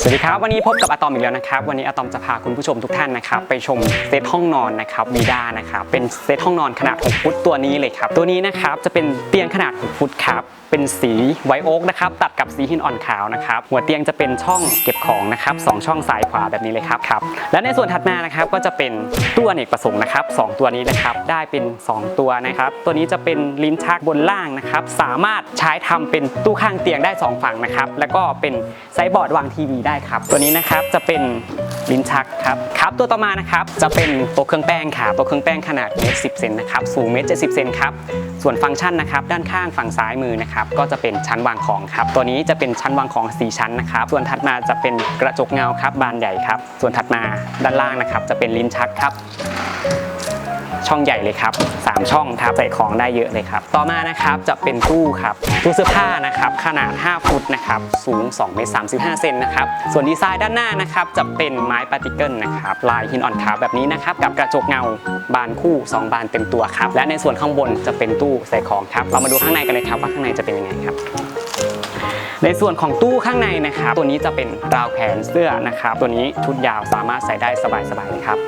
สวัสดีครับวันนี้พบกับอะตอมอีกแล้วนะครับ วันนี้อะตอมจะพาคุณผู้ชมทุกท่านนะครับไปชมเซตห้องนอนนะครับวีด้านะครับเป็นเซตห้องนอนขนาด 6 ฟุตตัวนี้เลยครับตัวนี้นะครับจะเป็นเตียงขนาด 6 ฟุตครับเป็นสีไวโอ๊กนะครับตัดกับสีหินอ่อนขาวนะครับหัวเตียงจะเป็นช่องเก็บของนะครับสองช่องซ้ายขวาแบบนี้เลยครับครับและในส่วนถัดมานะครับก็จะเป็นตู้อเนกประสงค์นะครับสองตัวนี้นะครับได้เป็น 2 ตัวนะครับตัวนี้จะเป็นลิ้นชักบนล่างนะครับสามารถใช้ทำเป็นตู้ข้างเตียงได้ 2 ฝั่งนะครับแล้วก็เป็นไซส์บอร์ดวางทีวีได้ครับ ตัวนี้นะครับจะเป็นลิ้นชักครับครับตัวต่อมานะครับจะเป็นโต๊ะเครื่องแป้งครับโต๊ะเครื่องแป้งขนาดเมตรสิเซนนะครับสูงเมตรเจ็ดสิบเซนครับส่วนฟังก์ชันนะครับด้านข้างฝั่งซ้ายมือนะครับก็จะเป็นชั้นวางของครับตัวนี้จะเป็นชั้นวางของ 4 ชั้นนะครับส่วนถัดมาจะเป็นกระจกเงาครับบานใหญ่ครับส่วนถัดมาด้านล่างนะครับจะเป็นลิ้นชักครับ ช่องใหญ่เลยครับ 3 ช่องครับใส่ของได้เยอะเลยครับ ต่อมานะครับจะเป็นตู้ครับตู้เสื้อผ้านะครับขนาด 5 ฟุตนะครับสูง2เมตร35เซนนะครับส่วนดีไซน์ด้านหน้านะครับจะเป็นไม้ปาร์ติเกิลนะครับลายหินอ่อนขาวแบบนี้นะครับกับกระจกเงาบานคู่ 2 บานเต็มตัวครับและในส่วนข้างบนจะเป็นตู้ใส่ของครับเรามาดูข้างในกันเลยครับว่าข้างในจะเป็นยังไงครับในส่วนของตู้ข้างในนะครับ ตัวนี้จะเป็นราวแขนเสื้อนะครับ ตัวนี้ชุดยาวสามารถใส่ได้สบายๆเลยครับ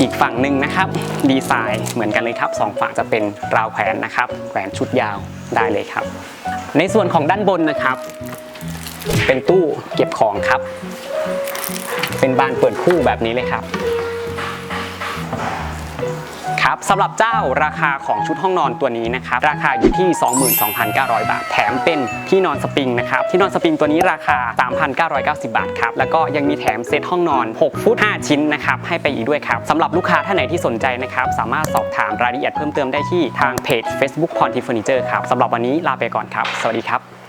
อีกฝั่งหนึ่งนะครับ ดีไซน์เหมือนกันเลยครับสองฝั่งจะเป็นราวแขวนนะครับแขวนชุดยาวได้เลยครับ ในส่วนของด้านบนนะครับ เป็นตู้เก็บของครับ เป็นบานเปิดคู่แบบนี้เลยครับ ครับสำหรับเจ้าราคาของชุดห้องนอนตัวนี้นะครับราคาอยู่ที่ 22,900 บาท แถมเป็นที่นอนสปริงนะครับที่นอนสปริงตัวนี้ราคา 3,990 บาทครับแล้วก็ยังมีแถมเซตห้องนอน 6 ฟุต 5 ชิ้นนะครับให้ไปอีกด้วยครับสำหรับลูกค้าท่านไหนที่สนใจนะครับสามารถสอบถามรายละเอียดเพิ่มเติมได้ที่ทางเพจ Facebook p o n t i Furniture ครับสำหรับวันนี้ลาไปก่อนครับ สวัสดีครับ